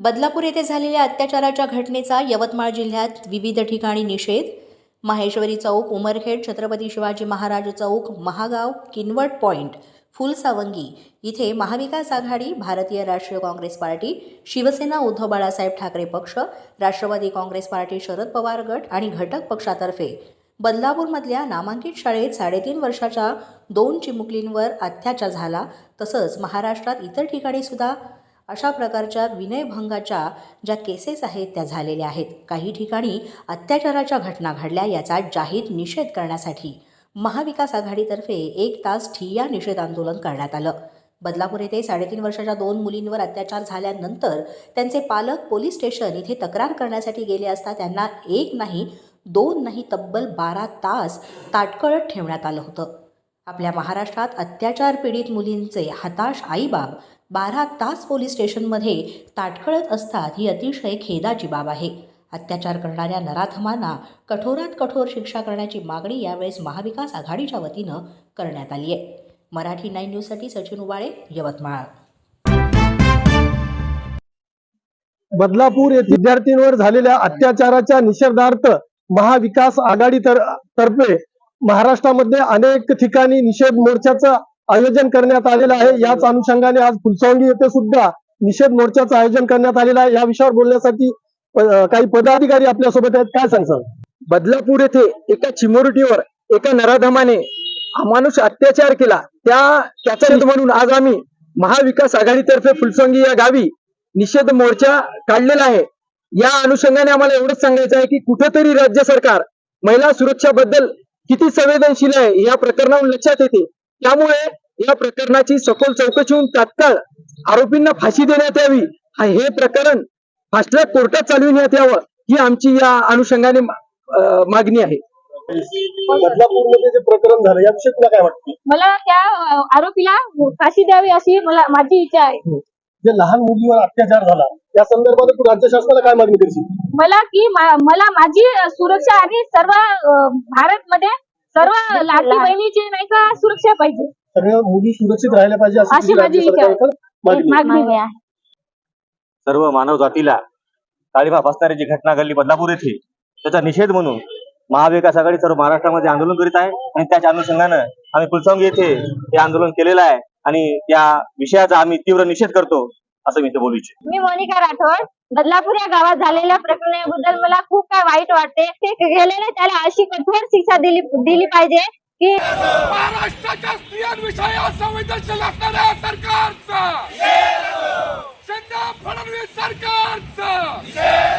बदलापूर येथे झालेल्या अत्याचाराच्या घटनेचा यवतमाळ जिल्ह्यात विविध ठिकाणी निषेध. माहेश्वरी चौक उमरखेड छत्रपती शिवाजी महाराज चौक महागाव किनवट पॉईंट फुलसावंगी इथे महाविकास आघाडी भारतीय राष्ट्रीय काँग्रेस पार्टी शिवसेना उद्धव बाळासाहेब ठाकरे पक्ष राष्ट्रवादी काँग्रेस पार्टी शरद पवार गट आणि घटक पक्षातर्फे. बदलापूरमधल्या नामांकित शाळेत साडेतीन वर्षाच्या दोन चिमुकलींवर अत्याचार झाला तसंच महाराष्ट्रात इतर ठिकाणी सुद्धा अशा प्रकारच्या विनयभंगाच्या ज्या केसेस आहेत त्या झालेल्या आहेत. काही ठिकाणी अत्याचाराच्या घटना घडल्या याचा जाहीर निषेध करण्यासाठी महाविकास आघाडीतर्फे एक तास ठिय्या निषेध आंदोलन करण्यात आलं. बदलापूर येथे साडेतीन वर्षाच्या दोन मुलींवर अत्याचार झाल्यानंतर त्यांचे पालक पोलीस स्टेशन इथे तक्रार करण्यासाठी गेले असता त्यांना एक नाही दोन नाही तब्बल बारा तास ताटकळत ठेवण्यात आलं होतं. आपल्या महाराष्ट्रात अत्याचार पीडित मुलींचे हताश आईबाप बारा तास पोलीस स्टेशनमध्ये ताटकळत असतात ही अतिशय खेदाची बाब आहे. अत्याचार करणाऱ्या नराधमांना कठोरात कठोर शिक्षा करण्याची मागणी यावेळेस महाविकास आघाडीच्या वतीनं करण्यात आली आहे मराठी नाईन न्यूजसाठी सचिन उबाळे यवतमाळ. बदलापूर येथील विद्यार्थींवर झालेल्या अत्याचाराच्या निषेधार्थ महाविकास आघाडी तर- तर्फे महाराष्ट्रामध्ये अनेक ठिकाणी निषेध मोर्चाचं आयोजन करण्यात आलेलं आहे. याच अनुषंगाने आज फुलसवंगी येथे सुद्धा निषेध मोर्चाचं आयोजन करण्यात आलेलं आहे. या विषयावर बोलण्यासाठी काही पदाधिकारी आपल्यासोबत आहेत. काय सांगसाल बदलापूर येथे एका चिमुरटीवर एका नराधमाने अमानुष अत्याचार केला. त्या त्याचा म्हणून आज आम्ही महाविकास आघाडीतर्फे फुलसंगी या गावी निषेध मोर्चा काढलेला आहे. या अनुषंगाने आम्हाला एवढंच सांगायचं आहे की कुठेतरी राज्य सरकार महिला सुरक्षाबद्दल किती संवेदनशील आहे या प्रकरणावर लक्षात येते. त्यामुळे या प्रकरणाची सखोल चौकशी होऊन तात्काळ आरोपींना फाशी देण्यात यावी. हा- प्रकरण फास्ट ट्रॅक कोर्टात चालविण्यात यावं ही आमची या अनुषंगाने मागणी आहे. बदलापूरमध्ये जे प्रकरण झालं याविषयी तुला काय वाटतं? मला त्या आरोपीला फाशी द्यावी अशी मला माझी इच्छा आहे. जे लहान मुलीवर अत्याचार झाला या संदर्भात तू राज्य शासनाला काय मागणी करशील? मला की मला माझी सुरक्षा आणि सर्व अ, भारतमध्ये सर्व लाडकी बहिणीची नाही का सुरक्षा पाहिजे. सगळ्या मुली सुरक्षित राहायला पाहिजे अशी माझी राज्य इच्छा आहे. सरकारकडे मागणी आहे. मागणी आहे सर्व मानव जातीला काळीमा फासणारी जी घटना घडली बदलापूर येथे त्याचा निषेध म्हणून महाविकास आघाडी सर्व महाराष्ट्रामध्ये आंदोलन करीत आहे आणि त्याच्या अनुषंगानं आम्ही फुलसंगी येथे हे आंदोलन केलेलं आहे आणि त्या विषयाचा आम्ही तीव्र निषेध करतो असं मी इथे बोलू इच्छितो मी मोनिका राठोड बदलापूर या गावात झालेल्या प्रकरणाबद्दल मला खूप काय वाईट वाटते ते गेलेले त्याला अशी कठोर शिक्षा दिली दिली पाहिजे की देशाच्या स्त्रियांविषयी असंवेदनशील असणाऱ्या सरकारचं. शिंदे फडणवीस सरकारचं.